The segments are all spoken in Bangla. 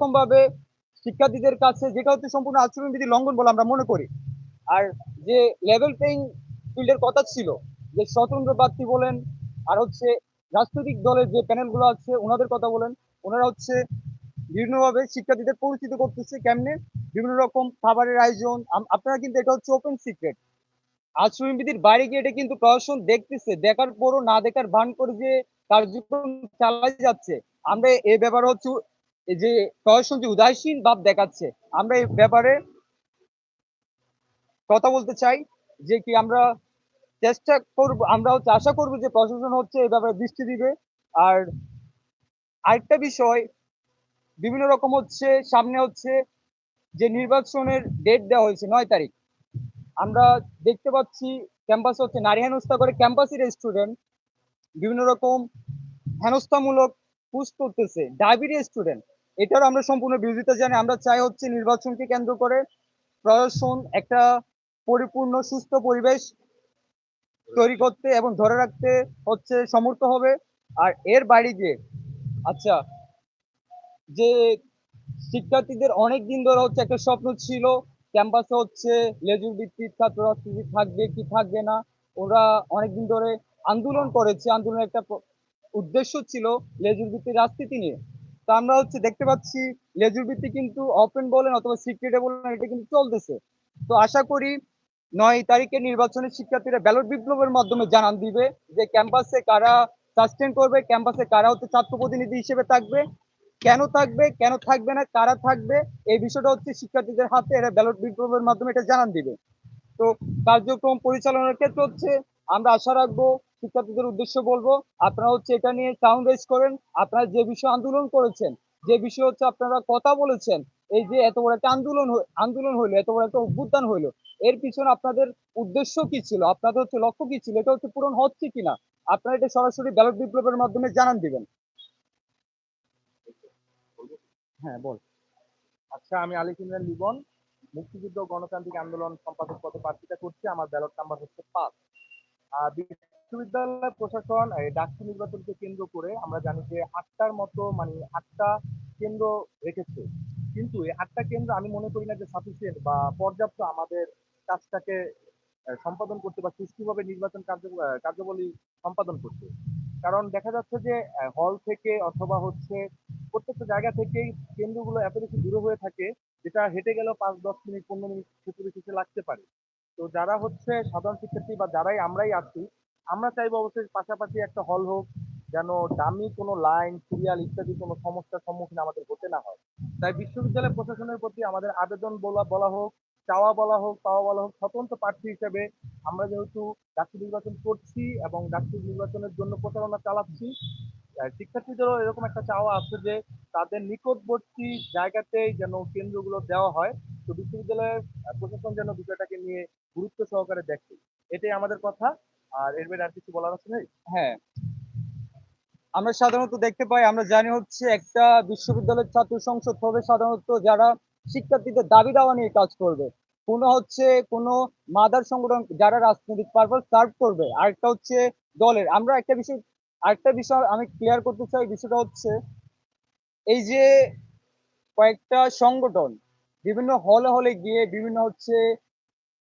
ভাবে শিক্ষার্থীদের কাছে যেটা হচ্ছে সম্পূর্ণ আচরণবিধি লঙ্ঘন বলে আমরা মনে করি। আর যে লেভেল প্লেইং ফিল্ডের কথা ছিল, যে স্বতন্ত্র প্রার্থী বলেন, আর হচ্ছে রাজনৈতিক দলের যে প্যানেলগুলো আছে, ওনাদের কথা বলেন, ওনারা হচ্ছে বিভিন্নভাবে শিক্ষার্থীদের পরিচিত করতেছে কেমনে? বিভিন্ন রকম খাবারের আয়োজন। আপনারা কিন্তু এটা হচ্ছে ওপেন সিক্রেট আচরণবিধির বাইরে গিয়ে এটা কিন্তু প্রশাসন দেখতেছে, দেখার পরও না দেখার ভান করে যে কার্যক্রম চালাই যাচ্ছে। আমরা এ ব্যাপারে হচ্ছে যে প্রশাসন যে উদাসীন ভাব দেখাচ্ছে, আমরা এই ব্যাপারে কথা বলতে চাই যে কি আমরা চেষ্টা করব, আমরা হচ্ছে আশা করব যে প্রশাসন হচ্ছে এই ব্যাপারে দৃষ্টি দিবে। আর আরেকটা বিষয়, বিভিন্ন রকম হচ্ছে, সামনে হচ্ছে যে নির্বাচনের ডেট দেওয়া হয়েছে নয় তারিখ। আমরা দেখতে পাচ্ছি ক্যাম্পাসে হচ্ছে নারী হেনস্থা করে ক্যাম্পাসের স্টুডেন্ট বিভিন্ন রকম হেনস্থামূলক পুশ করতেছে ডায়াবেটিস স্টুডেন্ট এটারও আমরা সম্পূর্ণ বিরোধিতা জানি। আমরা চাই হচ্ছে নির্বাচনকে কেন্দ্র করে প্রশাসন একটা পরিপূর্ণ, সুস্থ পরিবেশ তৈরি করতে এবং ধরে রাখতে হচ্ছে সমর্থ হবে। আর এর বাইরে গিয়ে আচ্ছা যে শিক্ষার্থীদের অনেক দিন ধরে হচ্ছে একটা স্বপ্ন ছিল, ক্যাম্পাসে হচ্ছে লেজুর ভিত্তিক ছাত্র রাজনীতি থাকবে কি থাকবে না, ওরা অনেকদিন ধরে আন্দোলন করেছে। আন্দোলনের একটা উদ্দেশ্য ছিল লেজুর ভিত্তিক রাজনীতি নিয়ে। তো আমরা হচ্ছে দেখতে পাচ্ছি লেজুর ভিত্তি কিন্তু ওপেন বলেন অথবা সিক্রেটে বলেন এটা কিন্তু চলতেছে। তো আশা করি নয় তারিখের নির্বাচনে শিক্ষার্থীরা ব্যালট বিপ্লবের মাধ্যমে জানান দিবে যে ক্যাম্পাসে কারা সাস্টেন করবে ক্যাম্পাসে কারা হচ্ছে ছাত্র প্রতিনিধি হিসেবে থাকবে, কেন থাকবে কেন থাকবে না, কারা থাকবে, এই বিষয়টা হচ্ছে শিক্ষার্থীদের হাতে এরা ব্যালট বিপ্লবের মাধ্যমে এটা জানান দিবে। তো কার্যক্রম পরিচালনার ক্ষেত্রে হচ্ছে আমরা আশা রাখব শিক্ষার্থীদের উদ্দেশ্য বলব, আপনারা হচ্ছে এটা নিয়ে সাউন্ড রেজ করেন। আপনারা যে বিষয়ে আন্দোলন করেছেন, যে বিষয়ে হচ্ছে আপনারা কথা বলেছেন, এই যে এত বড় একটা আন্দোলন আন্দোলন হইল, এত বড় একটা অভ্যুত্থান হইল, এর পিছনে আপনাদের উদ্দেশ্য কি ছিল? আপনাদের হচ্ছে লক্ষ্য কি ছিল? এটা হচ্ছে পূরণ হচ্ছে কিনা? আপনারা এটা সরাসরি ব্যালট বিপ্লবের মাধ্যমে জানান দিবেন। হ্যাঁ বল। আচ্ছা আমি আলিফ ইমরান লিবন, মুক্তিযুদ্ধ গণতান্ত্রিক আন্দোলন সম্পাদক পদে প্রার্থিতা করছি। আমার ব্যালট নাম্বার হচ্ছে পাঁচ। বিশ্ববিদ্যালয় প্রশাসন ডাকসু নির্বাচনকে কেন্দ্র করে আমরা জানি যে আটটার মতো মানে আটটা কেন্দ্র রেখেছে। কিন্তু এই আটটা কেন্দ্র আমি মনে করি না যে সাফিসিয়েন্ট বা পর্যাপ্ত আমাদের কাজটাকে সম্পাদন করতে বা সুষ্ঠুভাবে নির্বাচন কার্য কার্যাবলী সম্পাদন করতে। কারণ দেখা যাচ্ছে যে হল থেকে অথবা হচ্ছে প্রত্যেকটা জায়গা থেকেই কেন্দ্রগুলো এত বেশি দূরে হয়ে থাকে, যেটা হেঁটে গেলেও পাঁচ, দশ মিনিট, পনেরো মিনিট কিছু লাগতে পারে। তো যারা হচ্ছে সাধারণ শিক্ষার্থী বা যারাই আমরাই আছি আমরা চাইব অবশ্যই পাশাপাশি একটা হল হোক, যেন দামি কোনো লাইন, সিরিয়াল ইত্যাদি কোনো সমস্যার সম্মুখীন আমাদের হতে না হয়। তাই বিশ্ববিদ্যালয় প্রশাসনের প্রতি আমাদের আবেদন বলা বলা হোক, চাওয়া বলা হোক, পাওয়া বলা হোক, স্বতন্ত্র প্রার্থী হিসেবে আমরা যেহেতু ডাক্তার নির্বাচন করছি এবং ডাক্তার নির্বাচনের জন্য প্রচারণা চালাচ্ছি শিক্ষার্থীদেরও এরকম একটা চাওয়া আছে যে তাদের নিকটবর্তী জায়গাতেই যেন কেন্দ্রগুলো দেওয়া হয়, তো বিশ্ববিদ্যালয়ের প্রশাসন যেন বিষয়টাকে নিয়ে গুরুত্ব সহকারে দেখে। এটাই আমাদের কথা। আর এর বাইরে আর কিছু বলার আছে ভাই? হ্যাঁ। আমরা সাধারণত দেখতে পাই, আমরা জানি হচ্ছে একটা বিশ্ববিদ্যালয়ের ছাত্র সংসদ হবে সাধারণত যারা শিক্ষার্থীদের দাবি দাওয়া নিয়ে কাজ করবে। কোনো হচ্ছে কোনো মাদার সংগঠন যারা রাজনৈতিক পারপাস সার্ভ করবে, আরেকটা হচ্ছে দলের। আমরা একটা বিষয়, আরেকটা বিষয় আমি ক্লিয়ার করতে চাই, বিষয়টা হচ্ছে এই যে কয়েকটা সংগঠন বিভিন্ন হলে হলে গিয়ে বিভিন্ন হচ্ছে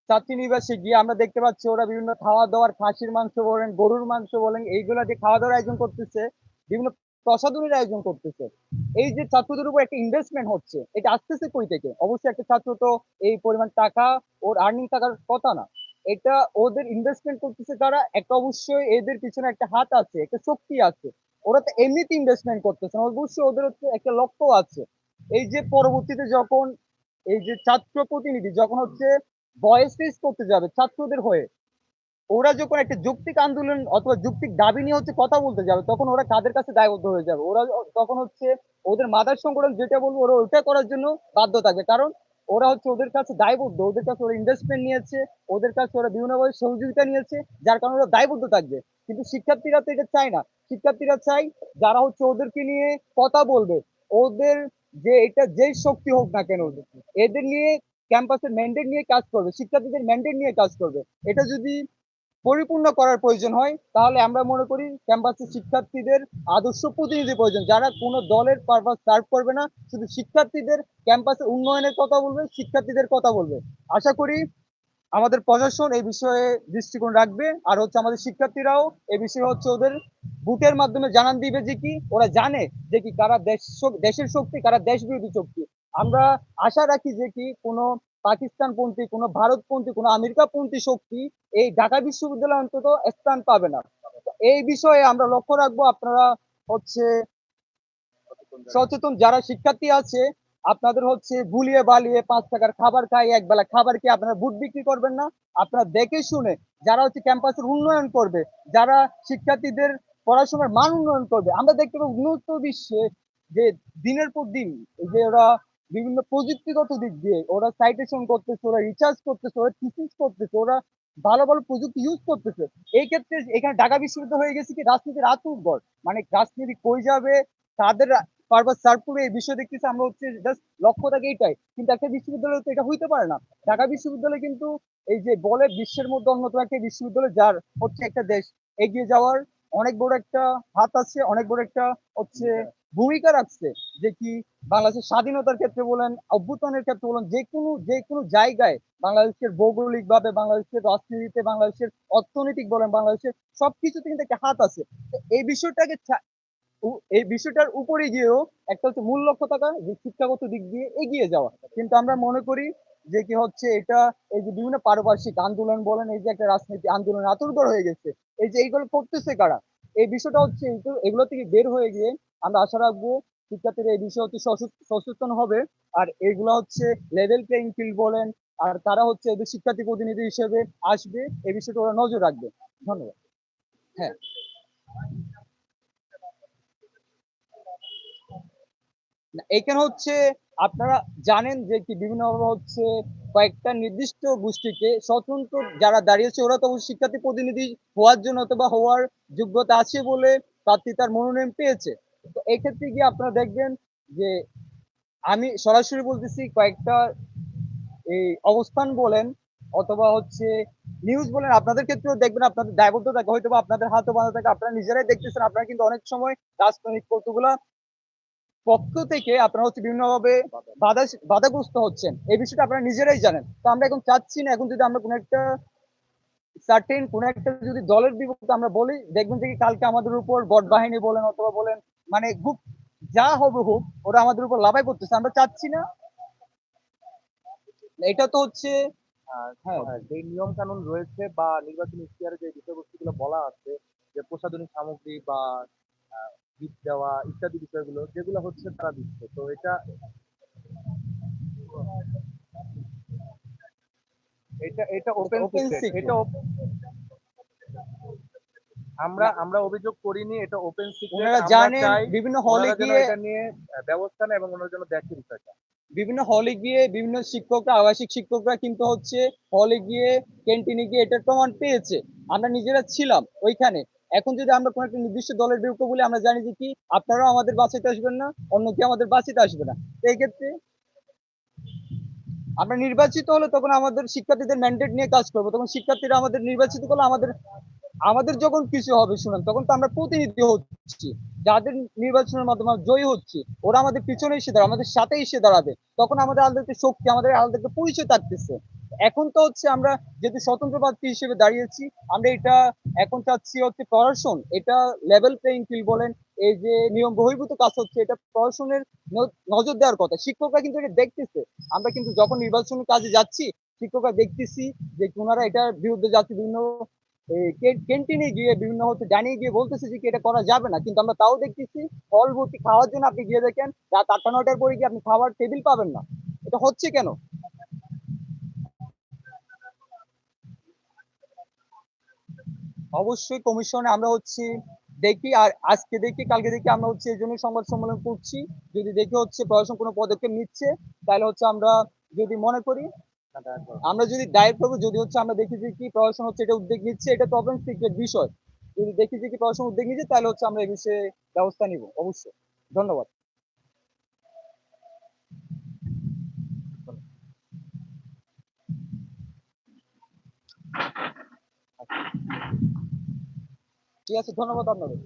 ছাত্রী নিবাসে গিয়ে আমরা দেখতে পাচ্ছি ওরা বিভিন্ন খাওয়া দাওয়ার, খাসির মাংস বলেন, গরুর মাংস বলেন, এইগুলা যে খাওয়া দাওয়ার আয়োজন করতেছে, বিভিন্ন প্রসাধনের আয়োজন করতেছে। এই যে ছাত্রদের উপর একটা ইনভেস্টমেন্ট হচ্ছে, এটা আসতেছে কই থেকে? অবশ্যই একটা ছাত্র তো এই পরিমাণ টাকা ওর আর্নিং থাকার কথা না। এটা ওদের ইনভেস্টমেন্ট করতেছে তারা, একটা অবশ্যই এদের পিছনে একটা হাত আছে, একটা শক্তি আছে। ওরা তো এমনিতে ইনভেস্টমেন্ট করতেছে না, অবশ্যই ওদের হচ্ছে একটা লক্ষ্য আছে। এই যে পরবর্তীতে যখন, এই যে ছাত্র প্রতিনিধি যখন হচ্ছে ভয়েস করতে যাবে ছাত্রদের হয়ে। ওরা যখন একটা যৌক্তিক আন্দোলন অথবা যৌক্তিক দাবি নিয়ে হচ্ছে কথা বলতে যাবে, তখন ওরা কাদের কাছে দায়বদ্ধ হয়ে যাবে? ওরা তখন হচ্ছে ওদের মাদার সংগঠন যেটা বলব, ওরা ওটা করার জন্য বাধ্য থাকবে কারণ ওরা হচ্ছে ওদের কাছে দায়বদ্ধ, ওদের কাছে ওরা ইনভেস্টমেন্ট নিয়েছে, ওদের কাছে ওরা বিভিন্নভাবে সহযোগিতা নিয়েছে, যার কারণে ওরা দায়বদ্ধ থাকবে। কিন্তু শিক্ষার্থীরা তো এটা চায় না। শিক্ষার্থীরা চাই যারা হচ্ছে ওদেরকে নিয়ে কথা বলবে। ওদের যে এটা যেই শক্তি হোক না কেন, এদের নিয়ে ক্যাম্পাসের ম্যান্ডেট নিয়ে কাজ করবে, শিক্ষার্থীদের ম্যান্ডেট নিয়ে কাজ করবে। এটা যদি পরিপূর্ণ করার প্রয়োজন হয়, তাহলে আমরা মনে করি ক্যাম্পাসের শিক্ষার্থীদের আদর্শ প্রতিনিধি প্রয়োজন। যারা কোনো দলের পারপাস সার্ভ করবে না, শুধু শিক্ষার্থীদের ক্যাম্পাসের উন্নয়নের কথা বলবে, শিক্ষার্থীদের কথা বলবে। আশা করি আমাদের প্রশাসন এই বিষয়ে দৃষ্টিকোণ রাখবে, আর হচ্ছে আমাদের শিক্ষার্থীরাও এই বিষয়ে হচ্ছে ওদের বুটের মাধ্যমে জানান দিবে যে কি, ওরা জানে যে কি কারা দেশ দেশের শক্তি, কারা দেশ বিরোধী শক্তি। আমরা আশা রাখি যে কি কোনো পাকিস্তানপন্থী, কোনো ভারতপন্থী, কোনো আমেরিকাপন্থী শক্তি এই ঢাকা বিশ্ববিদ্যালয় অন্তত স্থান পাবে না। এই বিষয়ে আমরা লক্ষ্য রাখব, আপনারা হচ্ছে সচেতন যারা শিক্ষার্থী আছে, আপনাদের হচ্ছে গুলিয়ে বালিয়ে পাঁচ টাকার খাবার খাই, এক বেলা খাবার খেয়ে আপনারা বুট বিক্রি করবেন না। আপনারা দেখে শুনে যারা হচ্ছে ক্যাম্পাসের উন্নয়ন করবে, যারা শিক্ষার্থীদের পড়াশোনার মান উন্নয়ন করবে, আমরা দেখতে পাবো উন্নত বিশ্বে যে দিনের পর দিন যে ওরা বিভিন্ন প্রযুক্তিগত দিক দিয়ে ওরা সাইটেশন করতেছে, ওরা রিচার্জ করতেছে, ওরা থিসিস করতেছে, ওরা ভালো ভালো প্রযুক্তি ইউজ করতেছে। এই ক্ষেত্রে এখানে ঢাকা বিশ্ববিদ্যালয় হয়ে গেছে কি রাজনীতির আতুরঘর মানে রাজনীতি কই যাবে, তাদের পারপাস সার্ভ করবে এই বিষয় দেখতেছি আমরা হচ্ছে জাস্ট লক্ষ্য থাকে এইটাই। কিন্তু একটা বিশ্ববিদ্যালয় তো এটা হইতে পারে না। ঢাকা বিশ্ববিদ্যালয় কিন্তু এই যে বলে বিশ্বের মধ্যে অন্যতম একটা বিশ্ববিদ্যালয় যার হচ্ছে একটা দেশ। এগিয়ে যাওয়ার অনেক বড় একটা হাত আছে, অনেক বড় একটা হচ্ছে ভূমিকা রাখছে যে কি বাংলাদেশের স্বাধীনতার ক্ষেত্রে বলেন, অভ্যুত্থানের ক্ষেত্রে বলেন, যে কোনো যে কোনো জায়গায় বাংলাদেশের ভৌগোলিক ভাবে বাংলাদেশের রাজনীতিতে, বাংলাদেশের অর্থনৈতিক বলেন, বাংলাদেশের সবকিছুতে কিন্তু একটা হাত আছে। এই বিষয়টাকে এই বিষয়টার উপরে গিয়েও একটা হচ্ছে মূল লক্ষ্য থাকা যে শিক্ষাগত দিক দিয়ে এগিয়ে যাওয়া। কিন্তু আমরা মনে করি যে কি হচ্ছে এটা, এই যে বিভিন্ন পারিপার্শ্বিক আন্দোলন বলেন, এই যে একটা রাজনীতি আন্দোলন আতুরঘর হয়ে গেছে। এই যে এইগুলো করতেছে কারা? এই বিষয়টা হচ্ছে এগুলো থেকে বের হয়ে গিয়ে আমরা আশা রাখব শিক্ষার্থীরা এই বিষয়ে হচ্ছে সচেতন হবে। আর এগুলো হচ্ছে লেভেল প্লেইং ফিল্ড বলেন, আর তারা হচ্ছে এদের শিক্ষার্থী প্রতিনিধি হিসেবে আসবে। এই বিষয়টা ওরা নজর রাখবে। ধন্যবাদ। হ্যাঁ। এখানে হচ্ছে আপনারা জানেন যে কি বিভিন্ন হচ্ছে কয়েকটা নির্দিষ্ট গোষ্ঠীকে স্বতন্ত্র যারা দাঁড়িয়েছে, ওরা তো শিক্ষার্থী প্রতিনিধি হওয়ার জন্য অথবা হওয়ার যোগ্যতা আছে বলে প্রার্থী তার মনোনয়ন পেয়েছে। তো এক্ষেত্রে গিয়ে আপনারা দেখবেন যে আমি সরাসরি বলতেছি কয়েকটা এই অবস্থান বলেন অথবা হচ্ছে নিউজ বলেন, আপনাদের ক্ষেত্রেও দেখবেন আপনাদের দায়বদ্ধ থাকে হয়তো বা আপনাদের হাতও বাঁধা থাকে, আপনারা নিজেরাই দেখতেছেন, আপনারা কিন্তু অনেক সময় রাজনৈতিক কতগুলা পক্ষ থেকে আপনারা হচ্ছে বিভিন্নভাবে বাধা বাধাগ্রস্ত হচ্ছেন। এই বিষয়টা আপনারা নিজেরাই জানেন। তো আমরা এখন চাচ্ছি না, এখন যদি আমরা কোনো একটা সার্টেন কোন একটা যদি দলের বিপক্ষে আমরা বলি, দেখবেন যে কালকে আমাদের উপর বট বাহিনী বলেন অথবা বলেন মানে খুব যা হবে হোক ওরা আমাদের উপর লাভাই করতেছে আমরা চাচ্ছি না এটা তো হচ্ছে আর হ্যাঁ। যে নিয়ম কানুন রয়েছে বা নির্বাচনী ইশতেহারে যে বিষয়বস্তুগুলো বলা আছে যে প্রসাধনী সামগ্রী বা গিফট দেওয়া ইত্যাদি বিষয়গুলো যেগুলো হচ্ছে তারা দিচ্ছে তো এটা এটা এটা ওপেন। এটা আমরা আমরা অভিযোগ করিনি এটা ওপেন সিক্রেট ওনারা জানেন বিভিন্ন হলে গিয়ে এটা নিয়ে ব্যবস্থা নেয় এবং ওনার জন্য দেখে বিষয়টা। বিভিন্ন হলে গিয়ে বিভিন্ন শিক্ষকরা আবাসিক শিক্ষকরা কিন্তু হচ্ছে হলে গিয়ে ক্যান্টিনে গিয়ে এটার প্রমাণ পেয়েছে। আমরা নিজেরা ছিলাম ওইখানে। এখন যদি আমরা কোনো একটা নির্দিষ্ট দলের বিরুদ্ধে বলি আমরা জানি যে কি আপনারাও আমাদের বাঁচাইতে আসবেন না অন্য কেউ আমাদের বাঁচাতে আসবে না। এই ক্ষেত্রে আমরা নির্বাচিত হলে তখন আমাদের শিক্ষার্থীদের ম্যান্ডেট নিয়ে কাজ করব। তখন শিক্ষার্থীরা আমাদের নির্বাচিত করলে আমাদের আমাদের যখন কিছু হবে, শুনেন, তখন তো আমরা প্রতিনিধি হচ্ছি। যাদের নির্বাচনের মাধ্যমে জয়ী হচ্ছি, ওরা আমাদের পিছনে এসে দাঁড়াবে, আমাদের সাথে এসে দাঁড়াবে। তখন আমাদের আলাদা শক্তি, আমাদের আলাদা একটা পরিচয় থাকতেছে। এখন তো হচ্ছে আমরা যেহেতু স্বতন্ত্র প্রার্থী হিসেবে দাঁড়িয়েছি, আমরা এটা এখন চাচ্ছি হচ্ছে প্রশাসন এটা লেভেল প্লেইং ফিল্ড বলেন, এই যে নিয়ম বহির্ভূত কাজ হচ্ছে, এটা প্রশাসনের নজর দেওয়ার কথা। শিক্ষকরা কিন্তু এটা দেখতেছে। আমরা কিন্তু যখন নির্বাচনের কাজে যাচ্ছি, শিক্ষকরা দেখতেছি যে ওনারা এটার বিরুদ্ধে যাচ্ছে বিভিন্ন ক্যান্টিনে গিয়ে বিভিন্ন হচ্ছে জানিয়ে গিয়ে বলতেছে যে এটা করা যাবে না। কিন্তু আমরা তাও দেখতেছি ফল ভর্তি খাওয়ার জন্য আপনি গিয়ে দেখেন রাত আটটা নটার পরে গিয়ে আপনি খাবার টেবিল পাবেন না। এটা হচ্ছে কেন? অবশ্যই কমিশনে আমরা হচ্ছে দেখি, আর আজকে দেখি, কালকে দেখি আমরা হচ্ছে এই জন্য সংবাদ সম্মেলন করছি। যদি দেখি হচ্ছে প্রশাসন কোনো পদক্ষেপ নিচ্ছে, তাহলে হচ্ছে আমরা যদি মনে করি আমরা যদি দায়ের করব, যদি হচ্ছে আমরা দেখি যে কি প্রশাসন হচ্ছে, এটা উদ্যোগ নিচ্ছে, এটা ওপেন সিক্রেট বিষয়। যদি দেখি যে কি প্রশাসন উদ্যোগ নিচ্ছে, তাহলে হচ্ছে আমরা এই বিষয়ে ব্যবস্থা নিব, অবশ্যই। ধন্যবাদ। ঠিক আছে, ধন্যবাদ আপনাদের।